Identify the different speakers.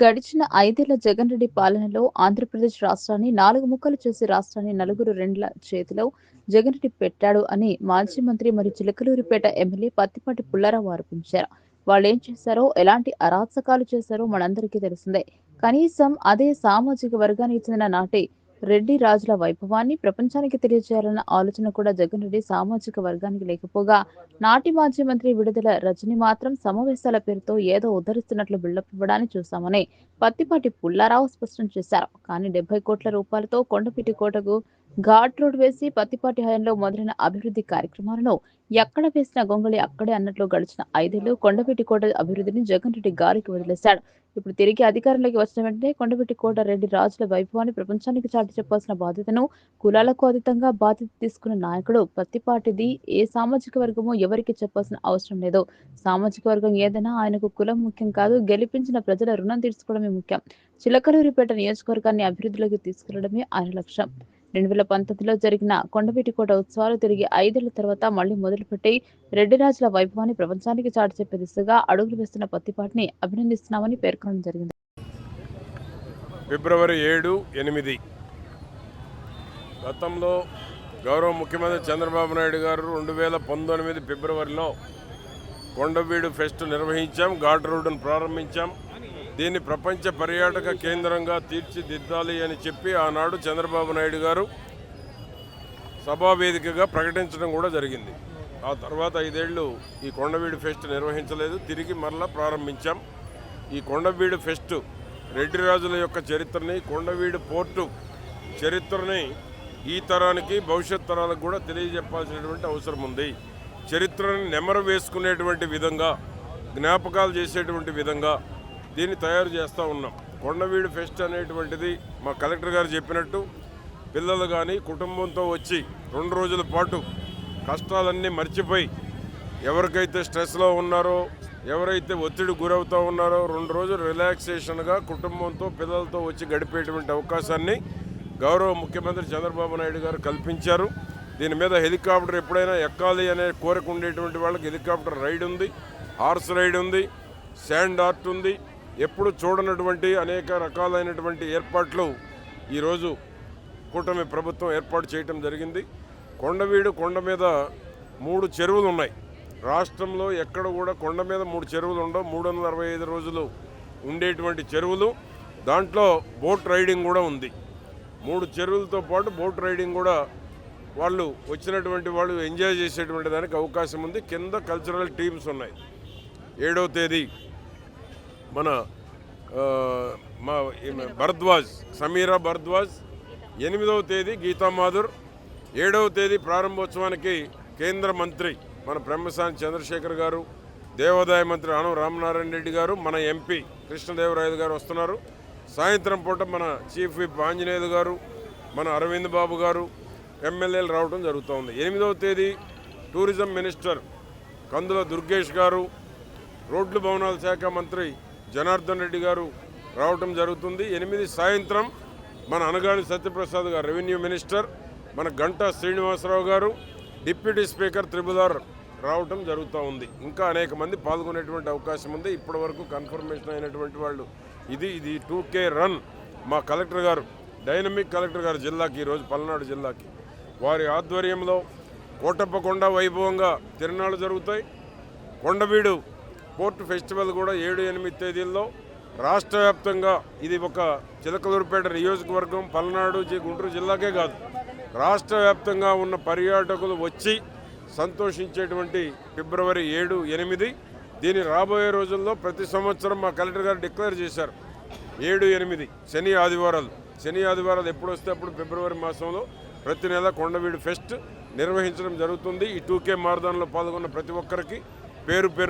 Speaker 1: గడిచిన ఐదేళ్ళ జగన్ రెడ్డి పాలనలో ఆంధ్రప్రదేశ్ రాష్ట్రాన్ని నాలుగు ముక్కలు చేసి రాష్ట్రాన్ని నలుగురు రెండ్ల చేతిలో జగన్ రెడ్డి పెట్టాడు అని మాజీ మంత్రి మరియు చిలకలూరిపేట ఎమ్మెల్యే పత్తిపాటి పుల్లారావు ఆరోపించారు. వాళ్ళేం చేశారో ఎలాంటి అరాచకాలు చేశారో మనందరికీ తెలిసిందే. కనీసం అదే సామాజిక వర్గానికి చెందిన నాటి రెడ్డి రాజుల వైభవాన్ని ప్రపంచానికి తెలియజేయాలన్న ఆలోచన కూడా జగన్ రెడ్డి సామాజిక వర్గానికి లేకపోగా నాటి మాజీ మంత్రి విడుదల రజని మాత్రం సమావేశాల పేరుతో ఏదో ఉద్ధరిస్తున్నట్లు బిల్డప్ ఇవ్వడాన్ని చూశామని పత్తిపాటి పుల్లారావు స్పష్టం చేశారు. కానీ డెబ్బై కోట్ల రూపాయలతో కొండపిటి కోటకు ఘాట్ రోడ్ వేసి పత్తిపాటి హయాంలో మొదలైన అభివృద్ధి కార్యక్రమాలను ఎక్కడ వేసిన గొంగళి అక్కడే అన్నట్లు గడిచిన ఐదేళ్ళు కొండపెట్టి కోట అభివృద్ధిని జగన్ రెడ్డి గాలికి వదిలేశాడు. ఇప్పుడు తిరిగి అధికారంలోకి వచ్చిన వెంటనే కొండపెట్టి కోట రెడ్డి రాజుల వైభవాన్ని ప్రపంచానికి చాటి చెప్పాల్సిన బాధ్యతను కులాలకు అతీతంగా బాధ్యత తీసుకున్న నాయకుడు పత్తిపాటిది ఏ సామాజిక వర్గమో ఎవరికి చెప్పాల్సిన అవసరం లేదు. సామాజిక వర్గం ఏదైనా ఆయనకు కులం ముఖ్యం కాదు గెలిపించిన ప్రజల రుణం తీర్చుకోవడమే ముఖ్యం. చిలకలూరిపేట నియోజకవర్గాన్ని అభివృద్ధిలోకి తీసుకెళ్ళడమే ఆయన లక్ష్యం. రెండు వేల పంతొమ్మిదిలో జరిగిన కొండవీటికోట ఉత్సవాలు తిరిగి ఐదేళ్ళ తర్వాత మళ్ళీ మొదలుపెట్టి రెడ్డిరాజుల వైభవాన్ని ప్రపంచానికి చాటి చెప్పే దిశగా అడుగులు వేస్తున్న పత్తిపాటిని అభినందిస్తున్నామని పేర్కొనడం జరిగింది.
Speaker 2: ఫిబ్రవరి ఏడు ఎనిమిది. గతంలో గౌరవ ముఖ్యమంత్రి చంద్రబాబు నాయుడు గారు రెండు వేల పంతొమ్మిది ఫిబ్రవరిలో కొండవీడు ఫెస్ట్ నిర్వహించాం ఘాట్ రోడ్డును ప్రారంభించాం. దీన్ని ప్రపంచ పర్యాటక కేంద్రంగా తీర్చిదిద్దాలి అని చెప్పి ఆనాడు చంద్రబాబు నాయుడు గారు సభావేదికగా ప్రకటించడం కూడా జరిగింది. ఆ తర్వాత ఐదేళ్ళు ఈ కొండవీడు ఫెస్ట్ నిర్వహించలేదు. తిరిగి మరలా ప్రారంభించాం. ఈ కొండవీడు ఫెస్ట్ రెడ్డి రాజుల యొక్క చరిత్రని కొండవీడు పోర్టు చరిత్రని ఈ తరానికి భవిష్యత్ తరాలకు కూడా తెలియజెప్పాల్సినటువంటి అవసరం ఉంది. చరిత్రని నెమరు వేసుకునేటువంటి విధంగా జ్ఞాపకాలు చేసేటువంటి విధంగా దీన్ని తయారు చేస్తూ ఉన్నాం. కొండవీడు ఫెస్ట్ అనేటువంటిది మా కలెక్టర్ గారు చెప్పినట్టు పిల్లలు కానీ కుటుంబంతో వచ్చి రెండు రోజుల పాటు కష్టాలన్నీ మర్చిపోయి ఎవరికైతే స్ట్రెస్లో ఉన్నారో ఎవరైతే ఒత్తిడి గురవుతూ ఉన్నారో రెండు రోజులు రిలాక్సేషన్గా కుటుంబంతో పిల్లలతో వచ్చి గడిపేటువంటి అవకాశాన్ని గౌరవ ముఖ్యమంత్రి చంద్రబాబు నాయుడు గారు కల్పించారు. దీని మీద హెలికాప్టర్ ఎప్పుడైనా ఎక్కాలి అనే కోరిక ఉండేటువంటి వాళ్ళకి హెలికాప్టర్ రైడ్ ఉంది హార్స్ రైడ్ ఉంది శాండ్ ఆర్ట్ ఉంది ఎప్పుడు చూడనటువంటి అనేక రకాలైనటువంటి ఏర్పాట్లు ఈరోజు కూటమి ప్రభుత్వం ఏర్పాటు చేయటం జరిగింది. కొండవీడు కొండ మీద మూడు చెరువులు ఉన్నాయి. రాష్ట్రంలో ఎక్కడ కూడా కొండ మీద మూడు చెరువులు ఉండవు. మూడు వందల అరవై ఐదు రోజులు ఉండేటువంటి చెరువులు. దాంట్లో బోట్ రైడింగ్ కూడా ఉంది. మూడు చెరువులతో పాటు బోట్ రైడింగ్ కూడా వాళ్ళు వచ్చినటువంటి వాళ్ళు ఎంజాయ్ చేసేటువంటి దానికి అవకాశం ఉంది. కింద కల్చరల్ టీమ్స్ ఉన్నాయి. ఏడవ తేదీ మన మా భరద్వాజ్ సమీరా భరద్వాజ్ ఎనిమిదవ తేదీ గీతా మాధుర్ ఏడవ తేదీ ప్రారంభోత్సవానికి కేంద్ర మంత్రి మన బ్రహ్మసాని చంద్రశేఖర్ గారు దేవాదాయ మంత్రి అను రామనారాయణ రెడ్డి గారు మన ఎంపీ కృష్ణదేవరాయలు గారు వస్తున్నారు. సాయంత్రం పూట మన చీఫ్ విప్ ఆంజనేయులు గారు మన అరవింద్ బాబు గారు ఎమ్మెల్యేలు రావడం జరుగుతోంది. ఎనిమిదవ తేదీ టూరిజం మినిస్టర్ కందుల దుర్గేష్ గారు రోడ్లు భవనాల శాఖ మంత్రి జనార్దన్ రెడ్డి గారు రావటం జరుగుతుంది. ఎనిమిది సాయంత్రం మన అనగాని సత్యప్రసాద్ గారు రెవెన్యూ మినిస్టర్ మన గంటా శ్రీనివాసరావు గారు డిప్యూటీ స్పీకర్ త్రిబులార్ రావటం జరుగుతూ ఉంది. ఇంకా అనేక మంది పాల్గొనేటువంటి అవకాశం ఉంది. ఇప్పటి వరకు కన్ఫర్మేషన్ అయినటువంటి వాళ్ళు ఇది ఇది టూ కే రన్. మా కలెక్టర్ గారు డైనమిక్ కలెక్టర్ గారు జిల్లాకి ఈరోజు పల్నాడు జిల్లాకి. వారి ఆధ్వర్యంలో కోటప్పకొండ వైభవంగా తిరునాళ్ళు జరుగుతాయి. కొండవీడు పోర్ట్ ఫెస్టివల్ కూడా ఏడు ఎనిమిది తేదీల్లో రాష్ట్ర వ్యాప్తంగా ఇది ఒక చిలకలూరుపేట నియోజకవర్గం పల్నాడు జి- గుంటూరు జిల్లాకే కాదు. రాష్ట్ర వ్యాప్తంగా ఉన్న పర్యాటకులు వచ్చి సంతోషించేటువంటి ఫిబ్రవరి ఏడు ఎనిమిది. దీని రాబోయే రోజుల్లో ప్రతి సంవత్సరం మా కలెక్టర్ గారు డిక్లేర్ చేశారు. ఏడు ఎనిమిది శని ఆదివారాలు. శని ఆదివారాలు ఎప్పుడు వస్తే అప్పుడు ఫిబ్రవరి మాసంలో ప్రతి నెల కొండవీడు ఫెస్ట్ నిర్వహించడం జరుగుతుంది. ఈ టూకే మారదాన్లో పాల్గొన్న ప్రతి ఒక్కరికి పేరు పేరున